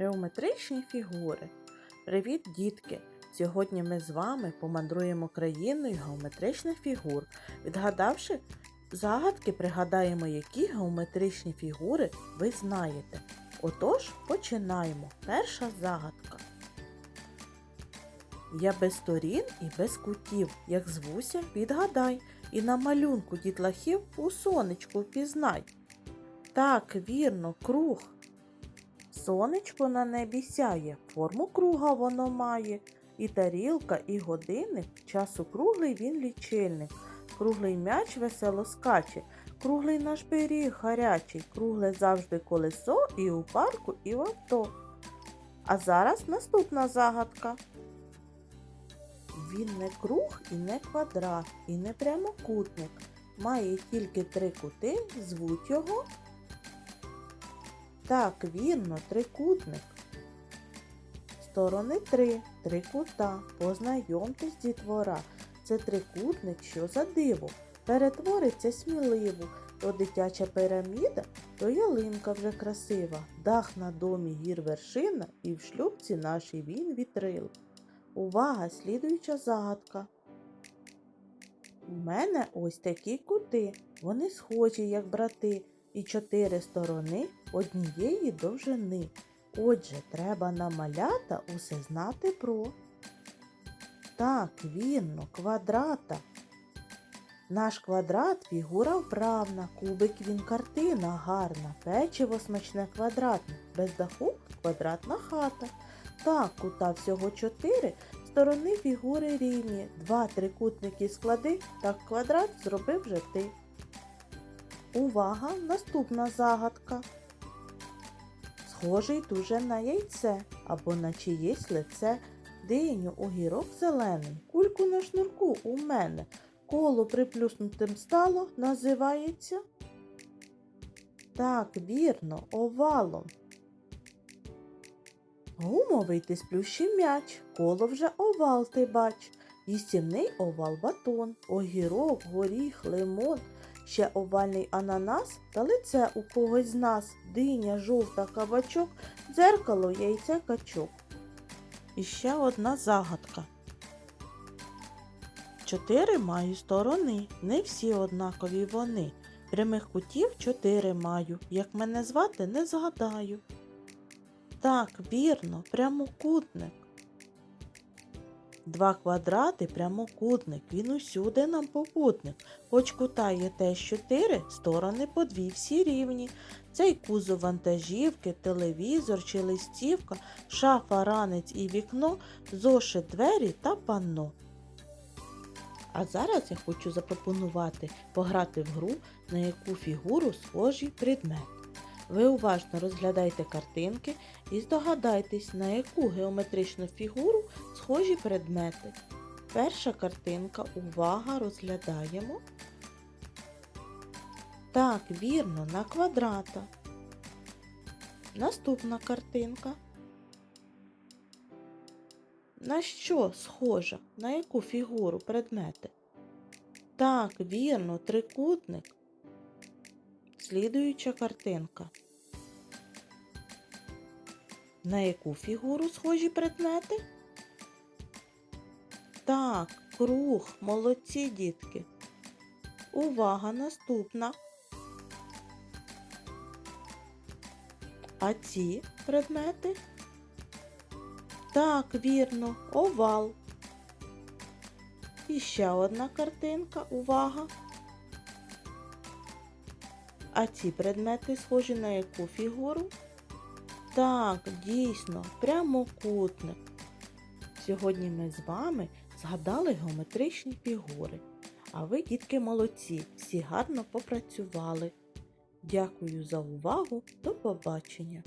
Геометричні фігури. Привіт, дітки! Сьогодні ми з вами помандруємо країною геометричних фігур. Відгадавши загадки, пригадаємо, які геометричні фігури ви знаєте. Отож, починаємо. Перша загадка. Я без сторін і без кутів, як звуся, відгадай, і на малюнку дітлахів у сонечку впізнай. Так, вірно, круг. Сонечко на небі сяє, форму круга воно має, і тарілка, і годинник, часу круглий він лічильник. Круглий м'яч весело скаче, круглий наш пиріг гарячий, кругле завжди колесо і у парку, і в авто. А зараз наступна загадка. Він не круг і не квадрат, і не прямокутник. Має тільки три кути, звуть його. Так, вірно, трикутник. Сторони три, три кута. Познайомтесь, дітвора. Це трикутник, що за диво. Перетвориться сміливо. То дитяча піраміда, то ялинка вже красива. Дах на домі гір вершина, і в шлюбці нашій він вітрил. Увага, слідуюча загадка. У мене ось такі кути. Вони схожі, як брати, і чотири сторони однієї довжини. Отже, треба на малята усе знати про. Так, вірно, квадрата. Наш квадрат фігура вправна, кубик він картина гарна, печиво смачне квадратне, без даху квадратна хата. Так, кута всього чотири, сторони фігури рівні. Два трикутники склади, так квадрат зробив вже ти. Увага! Наступна загадка. Схожий дуже на яйце або на чиєсь лице. Диню огірок зелений, кульку на шнурку у мене. Коло приплюснутим стало, називається. Так, вірно, овалом. Гумовий ти сплющив м'яч, коло вже овал ти бач. Їстівний овал батон, огірок, горіх, лимон, ще овальний ананас та лице у когось з нас, диня, жовта кабачок, дзеркало, яйце, качок. І ще одна загадка. Чотири маю сторони, не всі однакові вони. Прямих кутів чотири маю, як мене звати, не згадаю. Так, вірно, прямокутник. Два квадрати прямокутник, він усюди нам попутник. Хоч кута є теж чотири, сторони по дві всі рівні. Цей кузов вантажівки, телевізор чи листівка, шафа, ранець і вікно, зошит двері та панно. А зараз я хочу запропонувати пограти в гру, на яку фігуру схожий предмет. Ви уважно розглядайте картинки і здогадайтесь, на яку геометричну фігуру схожі предмети. Перша картинка, увага, розглядаємо. Так, вірно, на квадрата. Наступна картинка. На що схожа? На яку фігуру предмети? Так, вірно, трикутник. Слідуюча картинка. На яку фігуру схожі предмети? Так, круг, молодці дітки. Увага, наступна. А ці предмети? Так, вірно, овал. І ще одна картинка, увага. А ці предмети схожі на яку фігуру? Так, дійсно, прямокутник. Сьогодні ми з вами згадали геометричні фігури. А ви, дітки, молодці, всі гарно попрацювали. Дякую за увагу. До побачення!